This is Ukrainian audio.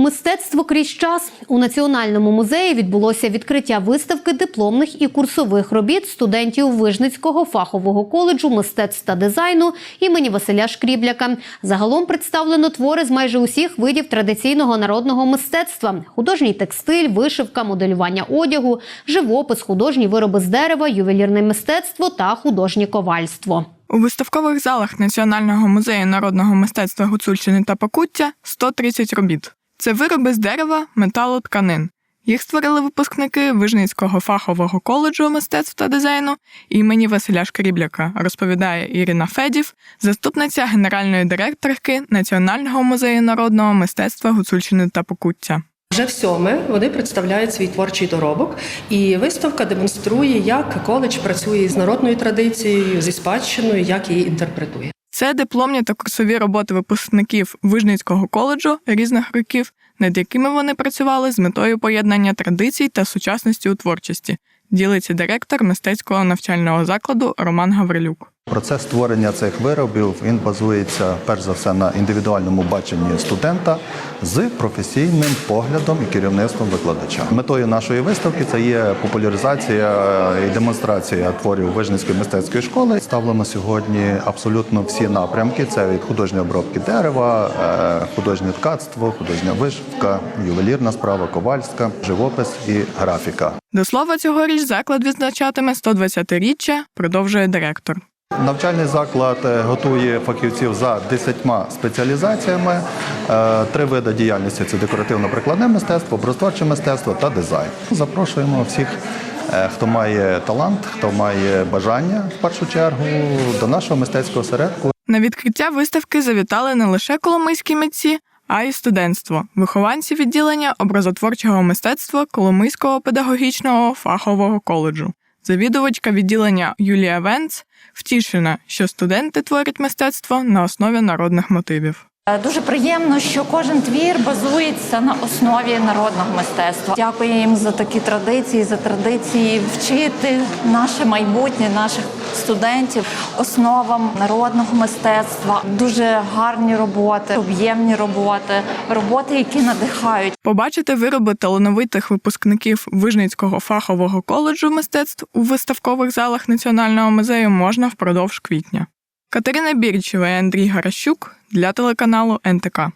Мистецтво крізь час у національному музеї відбулося відкриття виставки дипломних і курсових робіт студентів Вижницького фахового коледжу мистецтв та дизайну імені Василя Шкрібляка. Загалом представлено твори з майже усіх видів традиційного народного мистецтва: художній текстиль, вишивка, моделювання одягу, живопис, художні вироби з дерева, ювелірне мистецтво та художнє ковальство. У виставкових залах Національного музею народного мистецтва Гуцульщини та Покуття 130 робіт. Це вироби з дерева, металу, тканин. Їх створили випускники Вижницького фахового коледжу мистецтв та дизайну імені Василя Шкрібляка, розповідає Ірина Федів, заступниця генеральної директорки Національного музею народного мистецтва Гуцульщини та Покуття. Вже в сьоме вони представляють свій творчий доробок, і виставка демонструє, як коледж працює з народною традицією, зі спадщиною, як її інтерпретує. Це дипломні та курсові роботи випускників Вижницького коледжу різних років, над якими вони працювали з метою поєднання традицій та сучасності у творчості. Ділиться директор мистецького навчального закладу Роман Гаврилюк. Процес створення цих виробів він базується перш за все на індивідуальному баченні студента з професійним поглядом і керівництвом викладача. Метою нашої виставки це є популяризація і демонстрація творів Вижницької мистецької школи. Ставлено сьогодні абсолютно всі напрямки: це від художньої обробки дерева, е, художнє ткацтво, художня вишивка, ювелірна справа, ковальська, живопис і графіка. До слова, цьогоріч заклад відзначатиме 120-річчя, продовжує директор. Навчальний заклад е, готує фахівців за 10 спеціалізаціями. Е, Три види діяльності це декоративно-прикладне мистецтво, образотворче мистецтво та дизайн. Запрошуємо всіх, е, хто має талант, хто має бажання в першу чергу до нашого мистецького осередку. На відкриття виставки завітали не лише коломийські митці, а й студентство, вихованці відділення образотворчого мистецтва Коломийського педагогічного фахового коледжу. Завідувачка відділення Юлія Венц втішена, що студенти творять мистецтво на основі народних мотивів. Е, Дуже приємно, що кожен твір базується на основі народного мистецтва. Дякую їм за такі традиції, за традиції вчити наше майбутнє, наших студентів основам народного мистецтва. Дуже гарні роботи, об'ємні роботи, роботи, які надихають. Побачити вироби талановитих випускників Вижницького фахового коледжу мистецтв у виставкових залах Національного музею можна впродовж квітня. Катерина Бірчева і Андрій Гаращук для телеканалу НТК.